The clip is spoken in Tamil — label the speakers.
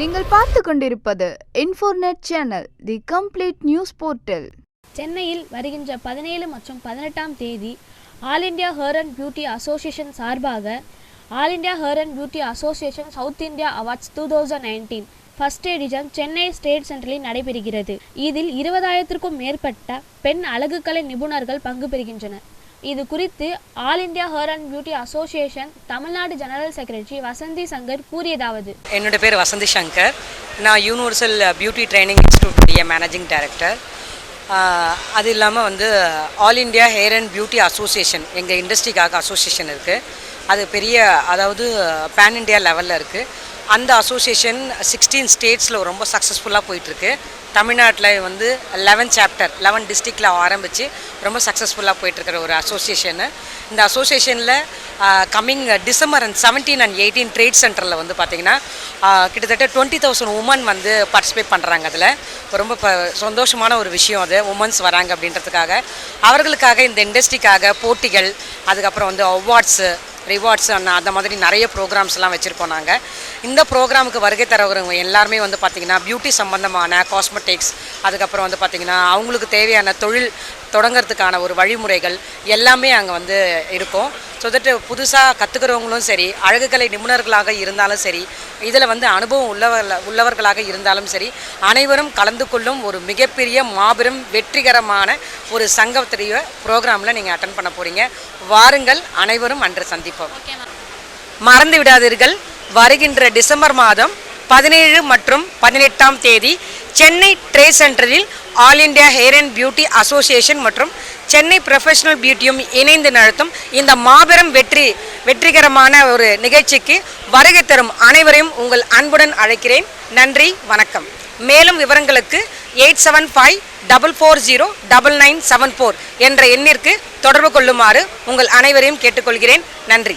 Speaker 1: நீங்கள் பார்த்து கொண்டிருப்பது இன்ஃபோர்நெட் channel the complete news portal
Speaker 2: சென்னையில் வருகின்ற பதினேழு மற்றும் பதினெட்டாம் தேதி all India hair and beauty association சார்பாக all India hair and beauty association south India awards two thousand nineteen first edition Chennai state சென்டரில் நடைபெறுகிறது. இதில் இருபதாயிரத்திற்கும் மேற்பட்ட பெண் அழகுக்கலை நிபுணர்கள் பங்கு பெறுகின்றனர். இது குறித்து all India hair and beauty association Tamil Nadu general secretary Vasanthi Shankar கூறியதாவது.
Speaker 3: என்னோட பேர் வசந்தி சங்கர். நான் யூனிவர்சல் பியூட்டி ட்ரைனிங் இன்ஸ்டியூட்டுடைய மேனேஜிங் டைரக்டர் அது இல்லாமல் வந்து all India hair and beauty association எங்கள் இண்டஸ்ட்ரிக்காக அசோசியேஷன் இருக்குது அது பெரிய அதாவது பேன் இண்டியா லெவலில் இருக்குது அந்த அசோசியேஷன் சிக்ஸ்டீன் ஸ்டேட்ஸில் ரொம்ப சக்ஸஸ்ஃபுல்லாக போயிட்டுருக்கு. தமிழ்நாட்டில் வந்து லெவன் சாப்டர் லெவன் டிஸ்ட்ரிக்டில் ஆரம்பித்து ரொம்ப சக்ஸஸ்ஃபுல்லாக போயிட்டுருக்கிற ஒரு அசோசியேஷனு இந்த அசோசியேஷனில் coming December and seventeen and eighteen trade சென்டரில் வந்து பார்த்திங்கன்னா கிட்டத்தட்ட டுவெண்ட்டி தௌசண்ட் உமன் வந்து பார்ட்டிசிபேட் பண்ணுறாங்க அதில். ரொம்ப ப சந்தோஷமான ஒரு விஷயம் அது உமன்ஸ் வராங்க அப்படின்றதுக்காக. அவர்களுக்காக இந்த இண்டஸ்ட்ரிக்காக போட்டிகள் அதுக்கப்புறம் வந்து அவார்ட்ஸு ரிவார்ட்ஸ் அந்த அந்த மாதிரி நிறைய ப்ரோக்ராம்ஸ்லாம் வச்சுருக்கோம் நாங்கள் இந்த ப்ரோக்ராமுக்கு வருகை தரவங்க எல்லாருமே வந்து பார்த்திங்கன்னா பியூட்டி சம்மந்தமான காஸ்மெட்டிக்ஸ் அதுக்கப்புறம் வந்து பார்த்திங்கன்னா அவங்களுக்கு தேவையான தொழில் தொடங்கிறதுக்கான ஒரு வழிமுறைகள் எல்லாமே அங்கே வந்து இருக்கும். ஸோ தட் புதுசாக கற்றுக்கிறவங்களும் சரி அழகுக்கலை நிபுணர்களாக இருந்தாலும் சரி இதில் வந்து அனுபவம் உள்ளவர் உள்ளவர்களாக இருந்தாலும் சரி அனைவரும் கலந்து கொள்ளும் ஒரு மிகப்பெரிய மாபெரும் வெற்றிகரமான ஒரு சங்கத்துடைய ப்ரோக்ராமில் நீங்கள் அட்டன் பண்ண போகிறீங்க வாருங்கள் அனைவரும் அன்று சந்திப்போம். மறந்து விடாதீர்கள் வருகின்ற டிசம்பர் மாதம் பதினேழு மற்றும் பதினெட்டாம் தேதி சென்னை ட்ரேட் சென்டரில் all India hair and beauty association மற்றும் சென்னை ப்ரொஃபஷனல் பியூட்டியும் இணைந்து நடத்தும் இந்த மாபெரும் வெற்றி வெற்றிகரமான ஒரு நிகழ்ச்சிக்கு வருகை தரும் அனைவரையும் உங்கள் அன்புடன் அழைக்கிறேன். நன்றி வணக்கம். மேலும் விவரங்களுக்கு eight seven five double four zero double nine seven four என்ற எண்ணிற்கு தொடர்பு கொள்ளுமாறு உங்கள் அனைவரையும் கேட்டுக்கொள்கிறேன். நன்றி.